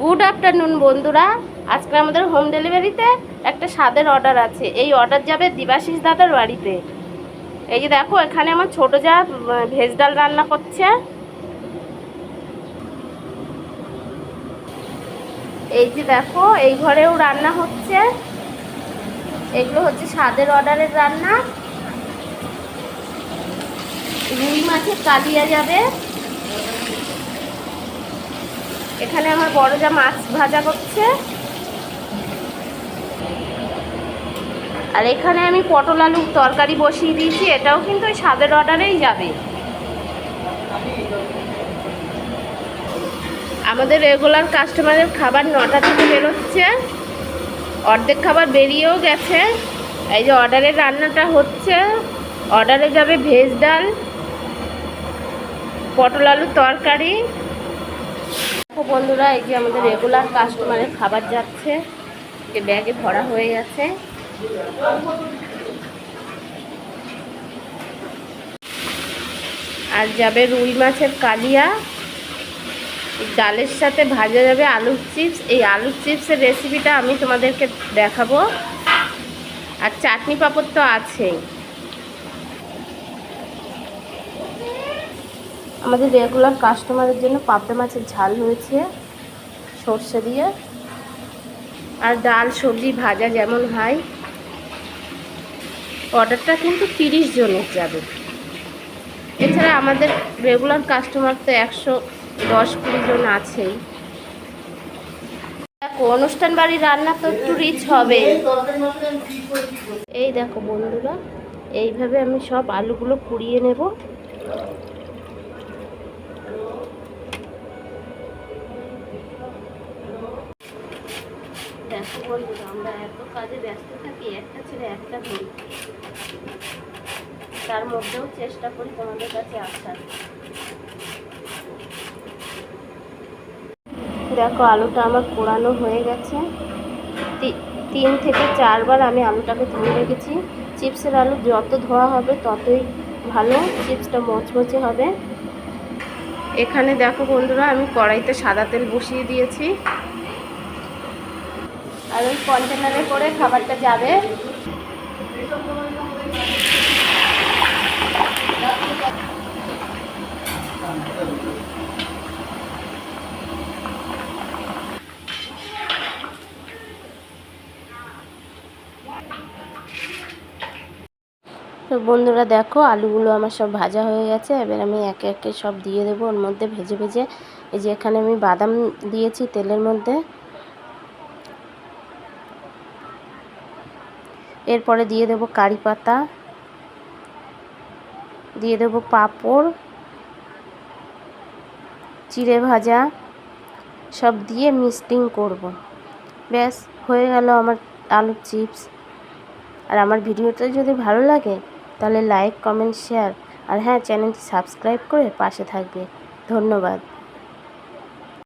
Good afternoon বন্ধুরা। আজকে আমাদের হোম ডেলিভারিতে একটা স্বাদের অর্ডার আছে। এই অর্ডার যাবে দিবাশিস দাদার বাড়িতে। এই যে দেখো, এখানে আমার ছোট যা ভেজ ডাল রান্না করছে। এই যে দেখো, এই ঘরেও রান্না হচ্ছে। এগুলো হচ্ছে স্বাদের অর্ডারের রান্না। রুই মাছের কালিয়া যাবে। এখানে আমার বড় যা মাছ ভাজা করছে। আর এখানে আমি পটল আলুর তরকারি বসিয়ে দিয়েছি, এটাও কিন্তু ওই স্বাদের অর্ডারেই যাবে। আমাদের রেগুলার কাস্টমারের খাবার নটা থেকে বেরোচ্ছে। অর্ধেক খাবার বেরিয়েও গেছে। এই যে অর্ডারের রান্নাটা হচ্ছে অর্ডারে যাবে ভেজ ডাল, পটল আলুর তরকারি। দেখো বন্ধুরা, এই যে আমাদের রেগুলার কাস্টমারের খাবার যাচ্ছে। ব্যাগে ভরা হয়ে গেছে। আর যাবে রুই মাছের কালিয়া। ডালের সাথে ভাজা যাবে আলুর চিপস। এই আলুর চিপসের রেসিপিটা আমি তোমাদেরকে দেখাবো। আর চাটনি পাঁপড় তো আছেই। আমাদের রেগুলার কাস্টমারের জন্য পাবদা মাছের ঝাল হয়েছে, সর্ষে দিয়ে। আর ডাল, সবজি, ভাজা যেমন হয়। অর্ডারটা কিন্তু তিরিশ জনের যাবে। এছাড়া আমাদের রেগুলার কাস্টমার তো একশো দশ কুড়ি জন আছেই। দেখো, অনুষ্ঠান বাড়ির রান্না তো একটু রিচ হবে। এই দেখো বন্ধুরা, এইভাবে আমি সব আলুগুলো কুড়িয়ে নেব। বন্ধুরা আমরা এত কাজে ব্যস্ত থাকি, একটা ছেড়ে একটা ধরি তার মধ্যেও চেষ্টা করি তোমাদের কাছে আসার। দেখো, আলুটা আমার পোড়ানো হয়ে গেছে। তিন থেকে চারবার আমি আলুটাকে ধুয়ে রেখেছি। চিপসের আলু যত ধোয়া হবে, ততই ভালো, চিপসটা মচমচে হবে। এখানে দেখো বন্ধুরা, আমি কড়াইতে সাদা তেল বসিয়ে দিয়েছি। আর ওই কন্টেনারে করে খাবারটা যাবে। বন্ধুরা দেখো, আলুগুলো আমার সব ভাজা হয়ে গেছে। এবার আমি একে একে সব দিয়ে দেবো। ওর মধ্যে ভেজে ভেজে এই যে এখানে আমি বাদাম দিয়েছি তেলের মধ্যে। এরপরে দিয়ে দেবো কারি পাতা, দিয়ে দেবো পাঁপড়, চিড়ে ভাজা, সব দিয়ে মিক্সটিং করব। ব্যাস, হয়ে গেল আমার আলুর চিপস। আর আমার ভিডিওটা যদি ভালো লাগে, তাহলে লাইক, কমেন্ট, শেয়ার। আর হ্যাঁ চ্যানেলটি সাবস্ক্রাইব করে পাশে থাকবে। ধন্যবাদ।